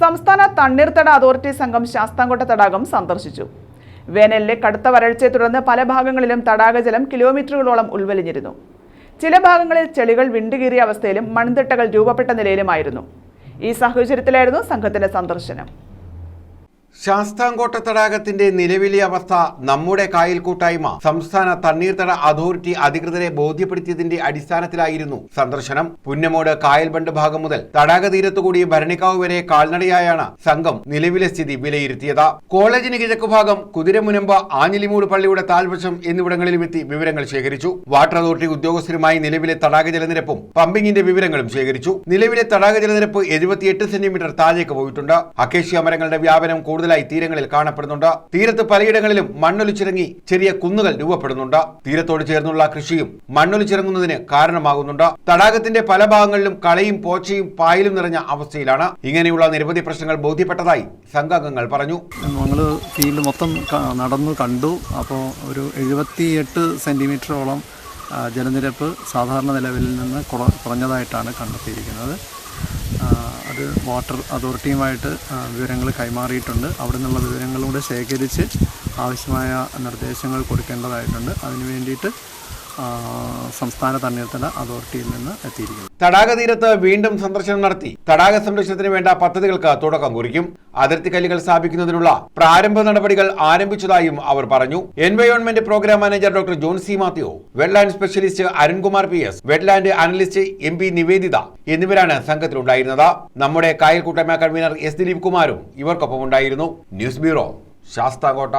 സംസ്ഥാന തണ്ണീർത്തട അതോറിറ്റി സംഘം ശാസ്താംകോട്ട തടാകം സന്ദർശിച്ചു. വേനലിലെ കടുത്ത വരൾച്ചയെ തുടർന്ന് പല ഭാഗങ്ങളിലും തടാകജലം കിലോമീറ്ററുകളോളം ഉൾവലിഞ്ഞിരുന്നു. ചില ഭാഗങ്ങളിൽ ചെളികൾ വിണ്ടുകീറിയ അവസ്ഥയിലും മൺതിട്ടകൾ രൂപപ്പെട്ട നിലയിലുമായിരുന്നു. ഈ സാഹചര്യത്തിലായിരുന്നു സംഘത്തിന്റെ സന്ദർശനം. ശാസ്താംകോട്ട തടാകത്തിന്റെ നിലവിലെ അവസ്ഥ നമ്മുടെ കായൽ കൂട്ടായ്മ സംസ്ഥാന തണ്ണീർത്തട അതോറിറ്റി അധികൃതരെ ബോധ്യപ്പെടുത്തിയതിന്റെ അടിസ്ഥാനത്തിലായിരുന്നു സന്ദർശനം. പുന്നമോട് കായൽ ബണ്ട് ഭാഗം മുതൽ തടാക തീരത്തുകൂടി ഭരണിക്കാവ് വരെ കാൽനടയായാണ് സംഘം നിലവിലെ സ്ഥിതി വിലയിരുത്തിയത്. കോളേജിന് കിഴക്കുഭാഗം കുതിരമുനമ്പ് ആഞ്ഞിലിമൂട് പള്ളിയുടെ താൽവശം എന്നിവിടങ്ങളിലും എത്തി വിവരങ്ങൾ ശേഖരിച്ചു. വാട്ടർ അതോറിറ്റി ഉദ്യോഗസ്ഥരുമായി നിലവിലെ തടാക ജലനിരപ്പും പമ്പിങ്ങിന്റെ വിവരങ്ങളും ശേഖരിച്ചു. നിലവിലെ തടാക ജലനിരപ്പ് എഴുപത്തിയെട്ട് സെന്റിമീറ്റർ താഴേക്ക് പോയിട്ടുണ്ട്. അക്കേഷ്യ മരങ്ങളുടെ വ്യാപനം കൂടുതലായി തീരങ്ങളിൽ കാണപ്പെടുന്നുണ്ട്. തീരത്ത് പലയിടങ്ങളിലും മണ്ണൊലിച്ചിറങ്ങി ചെറിയ കുന്നുകൾ രൂപപ്പെടുന്നുണ്ട്. തീരത്തോട് ചേർന്നുള്ള കൃഷിയും മണ്ണൊലിച്ചിറങ്ങുന്നതിന് കാരണമാകുന്നുണ്ട്. തടാകത്തിന്റെ പല ഭാഗങ്ങളിലും കളയും പോച്ചയും പായലും നിറഞ്ഞ അവസ്ഥയിലാണ്. ഇങ്ങനെയുള്ള നിരവധി പ്രശ്നങ്ങൾ ബോധ്യപ്പെട്ടതായി സംഘാംഗങ്ങൾ പറഞ്ഞു. ഞങ്ങൾ ഫീൽഡ് മൊത്തം നടന്നു കണ്ടു. അപ്പോൾ ഒരു എഴുപത്തി സെന്റിമീറ്ററോളം ജലനിരപ്പ് സാധാരണ നിലവിൽ നിന്ന് കുറ- കുറഞ്ഞതായിട്ടാണ് കണ്ടെത്തിയിരിക്കുന്നത്. അത് വാട്ടർ അതോറിറ്റിയുമായിട്ട് വിവരങ്ങൾ കൈമാറിയിട്ടുണ്ട്. അവിടെ നിന്നുള്ള വിവരങ്ങളൂടെ ശേഖരിച്ച് ആവശ്യമായ നിർദ്ദേശങ്ങൾ കൊടുക്കേണ്ടതായിട്ടുണ്ട്. അതിന് വേണ്ടിയിട്ട് സംസ്ഥാന തണ്ണീർത്തട അതോറിറ്റിയിൽ നിന്ന് എത്തിയിരിക്കുന്നു. തടാക തീരത്ത് വീണ്ടും സന്ദർശനം നടത്തി. തടാക സംരക്ഷണത്തിന് വേണ്ട പദ്ധതികൾക്ക് തുടക്കം കുറിക്കും. അതിർത്തി കല്ലുകൾ സ്ഥാപിക്കുന്നതിനുള്ള പ്രാരംഭ നടപടികൾ ആരംഭിച്ചതായും അവർ പറഞ്ഞു. Environment program manager doctor John C Mathew wetland specialist Arunkumar P S wetland analyst M P Nivedita എന്നിവരാണ് സംഘത്തിലുണ്ടായിരുന്നത്. നമ്മുടെ കായൽ കൂട്ടായ്മ കൺവീനർ എസ് ദിലീപ് കുമാറും ഇവർക്കൊപ്പം ഉണ്ടായിരുന്നു ന്യൂസ് ബ്യൂറോ ശാസ്താകോട്ട.